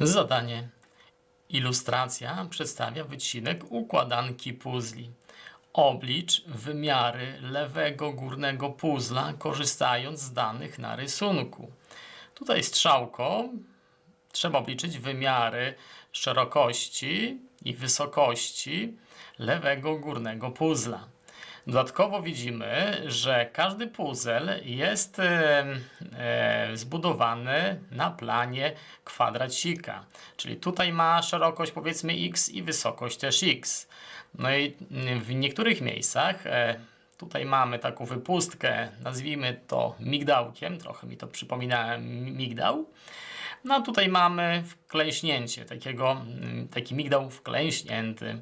Zadanie. Ilustracja przedstawia wycinek układanki puzli. Oblicz wymiary lewego górnego puzla, korzystając z danych na rysunku. Tutaj strzałką trzeba obliczyć wymiary szerokości i wysokości lewego górnego puzla. Dodatkowo widzimy, że każdy puzzle jest zbudowany na planie kwadracika. Czyli tutaj ma szerokość powiedzmy x i wysokość też x. No i w niektórych miejscach e, tutaj mamy taką wypustkę, nazwijmy to migdałkiem, trochę mi to przypomina migdał. No a tutaj mamy wklęśnięcie, takiego, taki migdał wklęśnięty.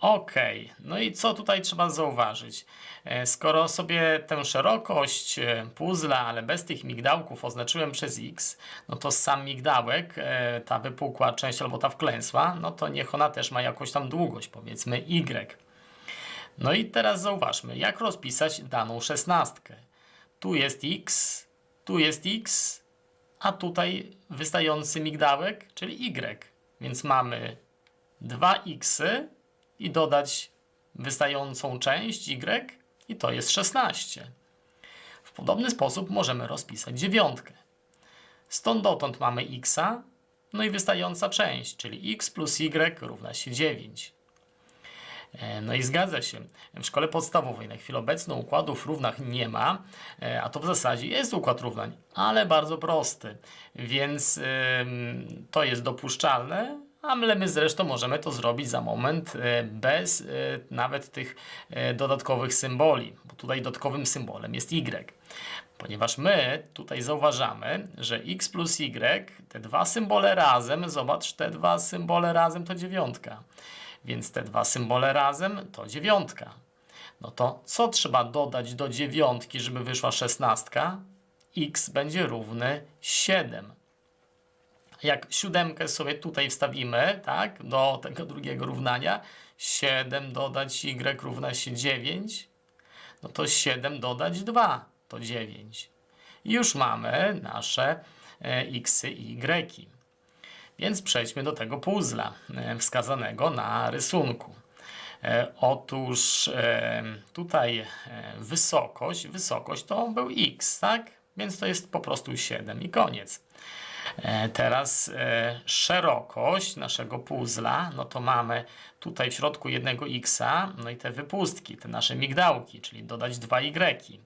Ok, no i co tutaj trzeba zauważyć? E, Skoro sobie tę szerokość e, puzla, ale bez tych migdałków oznaczyłem przez x, no to sam migdałek, e, ta wypukła część albo ta wklęsła, no to niech ona też ma jakąś tam długość, powiedzmy y. No i teraz zauważmy, jak rozpisać daną szesnastkę. Tu jest x, tu jest x, a tutaj wystający migdałek, czyli y. Więc mamy 2x i dodać wystającą część y i to jest 16. W podobny sposób możemy rozpisać dziewiątkę. Stąd dotąd mamy x, no i wystająca część, czyli x plus y równa się 9. E, No i zgadza się. W szkole podstawowej na chwilę obecną układów równach nie ma, e, a to w zasadzie jest układ równań, ale bardzo prosty, więc to jest dopuszczalne, ale my zresztą możemy to zrobić za moment e, bez e, nawet tych e, dodatkowych symboli, bo tutaj dodatkowym symbolem jest y. Ponieważ my tutaj zauważamy, że x plus y, te dwa symbole razem, zobacz, te dwa symbole razem to dziewiątka. Więc te dwa symbole razem to dziewiątka. No to co trzeba dodać do dziewiątki, żeby wyszła szesnastka? x będzie równy 7. Jak siódemkę sobie tutaj wstawimy, tak, do tego drugiego równania, 7 dodać y równa się 9, no to 7 dodać 2 to 9. I już mamy nasze e, x i y. Więc przejdźmy do tego puzzla e, wskazanego na rysunku. E, Otóż tutaj wysokość, wysokość to był x, tak? Więc to jest po prostu 7 i koniec. E, Teraz e, szerokość naszego puzzla, no to mamy tutaj w środku jednego x, no i te wypustki, te nasze migdałki, czyli dodać 2y.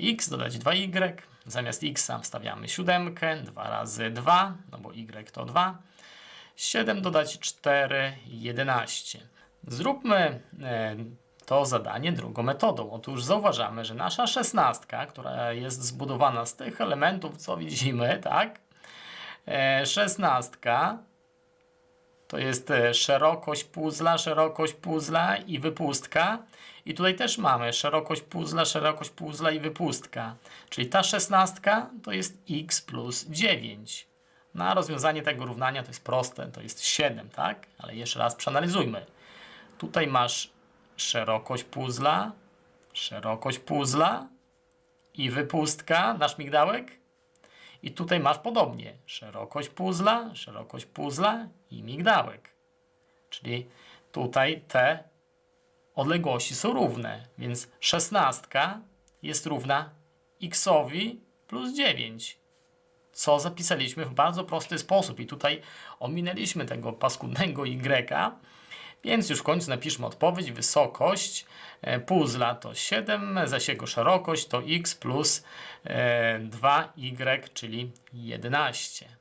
x dodać 2y, zamiast x wstawiamy siódemkę, 2 razy 2, no bo y to 2. 7 dodać 4, 11. Zróbmy e, to zadanie drugą metodą. Otóż zauważamy, że nasza szesnastka, która jest zbudowana z tych elementów, co widzimy, tak? E, Szesnastka to jest e, szerokość puzla, szerokość puzla i wypustka. I tutaj też mamy szerokość puzla, szerokość puzla i wypustka. Czyli ta szesnastka to jest x plus 9. Na rozwiązanie tego równania to jest proste, to jest 7, tak? Ale jeszcze raz przeanalizujmy. Tutaj masz szerokość puzla, szerokość puzla i wypustka, nasz migdałek. I tutaj masz podobnie. Szerokość puzla, szerokość puzla i migdałek. Czyli tutaj te odległości są równe, więc szesnastka jest równa xowi plus 9 co zapisaliśmy w bardzo prosty sposób. I tutaj ominęliśmy tego paskudnego y, więc już w końcu napiszmy odpowiedź. Wysokość e, puzzla to 7, zaś jego szerokość to x plus e, 2y, czyli 11.